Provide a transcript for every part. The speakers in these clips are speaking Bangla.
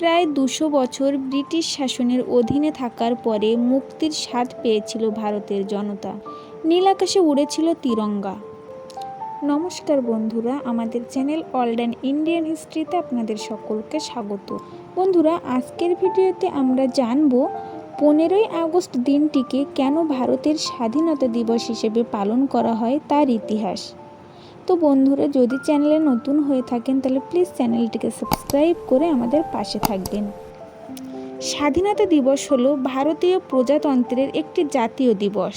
প্রায় দুশো বছর ব্রিটিশ শাসনের অধীনে থাকার পরে মুক্তির স্বাদ পেয়েছিল ভারতের জনতা। নীল আকাশে উড়েছিল তিরঙ্গা। নমস্কার বন্ধুরা, আমাদের চ্যানেল অলডেন ইন্ডিয়ান হিস্ট্রিতে আপনাদের সকলকে স্বাগত। বন্ধুরা, আজকের ভিডিওতে আমরা জানব পনেরোই আগস্ট দিনটিকে কেন ভারতের স্বাধীনতা দিবস হিসেবে পালন করা হয় তার ইতিহাস। তো বন্ধুরা, যদি চ্যানেলে নতুন হয়ে থাকেন, তাহলে প্লিজ চ্যানেলটিকে সাবস্ক্রাইব করে আমাদের পাশে থাকবেন। স্বাধীনতা দিবস হলো ভারতীয় প্রজাতন্ত্রের একটি জাতীয় দিবস।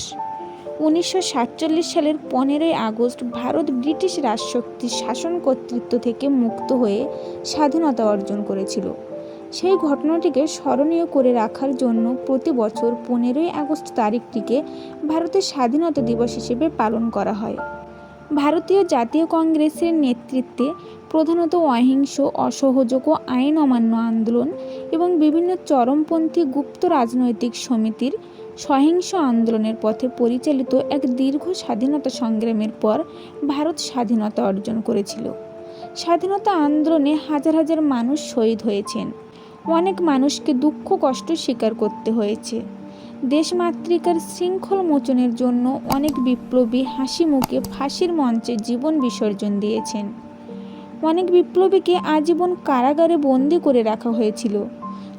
উনিশশো সাতচল্লিশ সালের পনেরোই আগস্ট ভারত ব্রিটিশ রাজশক্তির শাসন কর্তৃত্ব থেকে মুক্ত হয়ে স্বাধীনতা অর্জন করেছিল। সেই ঘটনাটিকে স্মরণীয় করে রাখার জন্য প্রতি বছর পনেরোই আগস্ট তারিখটিকে ভারতের স্বাধীনতা দিবস হিসেবে পালন করা হয়। ভারতীয় জাতীয় কংগ্রেসের নেতৃত্বে প্রধানত অহিংস, অসহযোগ ও আইন অমান্য আন্দোলন এবং বিভিন্ন চরমপন্থী গুপ্ত রাজনৈতিক সমিতির সহিংস আন্দোলনের পথে পরিচালিত এক দীর্ঘ স্বাধীনতা সংগ্রামের পর ভারত স্বাধীনতা অর্জন করেছিল। স্বাধীনতা আন্দোলনে হাজার হাজার মানুষ শহীদ হয়েছেন। অনেক মানুষকে দুঃখ, কষ্ট স্বীকার করতে হয়েছে। দেশমাতৃকার শৃঙ্খল মোচনের জন্য অনেক বিপ্লবী হাসি মুখে ফাঁসির মঞ্চে জীবন বিসর্জন দিয়েছেন। অনেক বিপ্লবীকে আজীবন কারাগারে বন্দি করে রাখা হয়েছিল।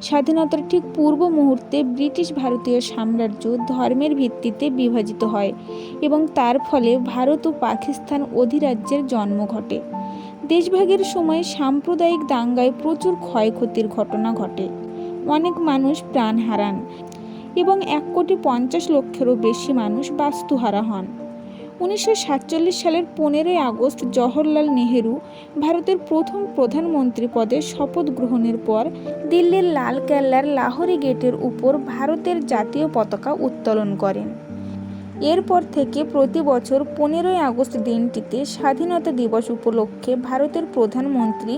স্বাধীনতার ঠিক পূর্ব মুহূর্তে ব্রিটিশ ভারতীয় সাম্রাজ্য ধর্মের ভিত্তিতে বিভাজিত হয় এবং তার ফলে ভারত ও পাকিস্তান অধিরাজ্যের জন্ম ঘটে। দেশভাগের সময় সাম্প্রদায়িক দাঙ্গায় প্রচুর ক্ষয়ক্ষতির ঘটনা ঘটে। অনেক মানুষ প্রাণ হারান। এবং এক কোটি পঞ্চাশ লক্ষেরও বেশি মানুষ বাস্তুহারা হন। উনিশশো সাতচল্লিশ সালের পনেরোই আগস্ট জওহরলাল নেহেরু ভারতের প্রথম প্রধানমন্ত্রী পদে শপথ গ্রহণের পর দিল্লির লাল কেল্লার লাহোরি গেটের উপর ভারতের জাতীয় পতাকা উত্তোলন করেন। এরপর থেকে প্রতি বছর পনেরোই আগস্ট দিনটিতে স্বাধীনতা দিবস উপলক্ষে ভারতের প্রধানমন্ত্রী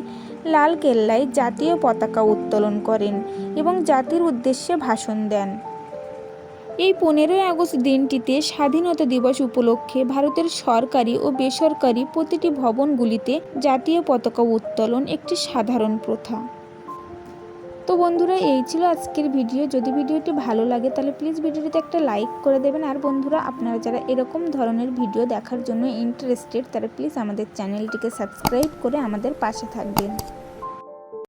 লাল কেল্লায় জাতীয় পতাকা উত্তোলন করেন এবং জাতির উদ্দেশ্যে ভাষণ দেন। এই পনেরোই আগস্ট দিনটিতে স্বাধীনতা দিবস উপলক্ষে ভারতের সরকারি ও বেসরকারি প্রতিটি ভবনগুলিতে জাতীয় পতাকা উত্তোলন একটি সাধারণ প্রথা। তো বন্ধুরা, এই ছিল আজকের ভিডিও। যদি ভিডিওটি ভালো লাগে, তাহলে প্লিজ ভিডিওটিতে একটা লাইক করে দেবেন। আর বন্ধুরা, আপনারা যারা এরকম ধরনের ভিডিও দেখার জন্য ইন্টারেস্টেড তারা প্লিজ আমাদের চ্যানেলটিকে সাবস্ক্রাইব করে আমাদের পাশে থাকবেন।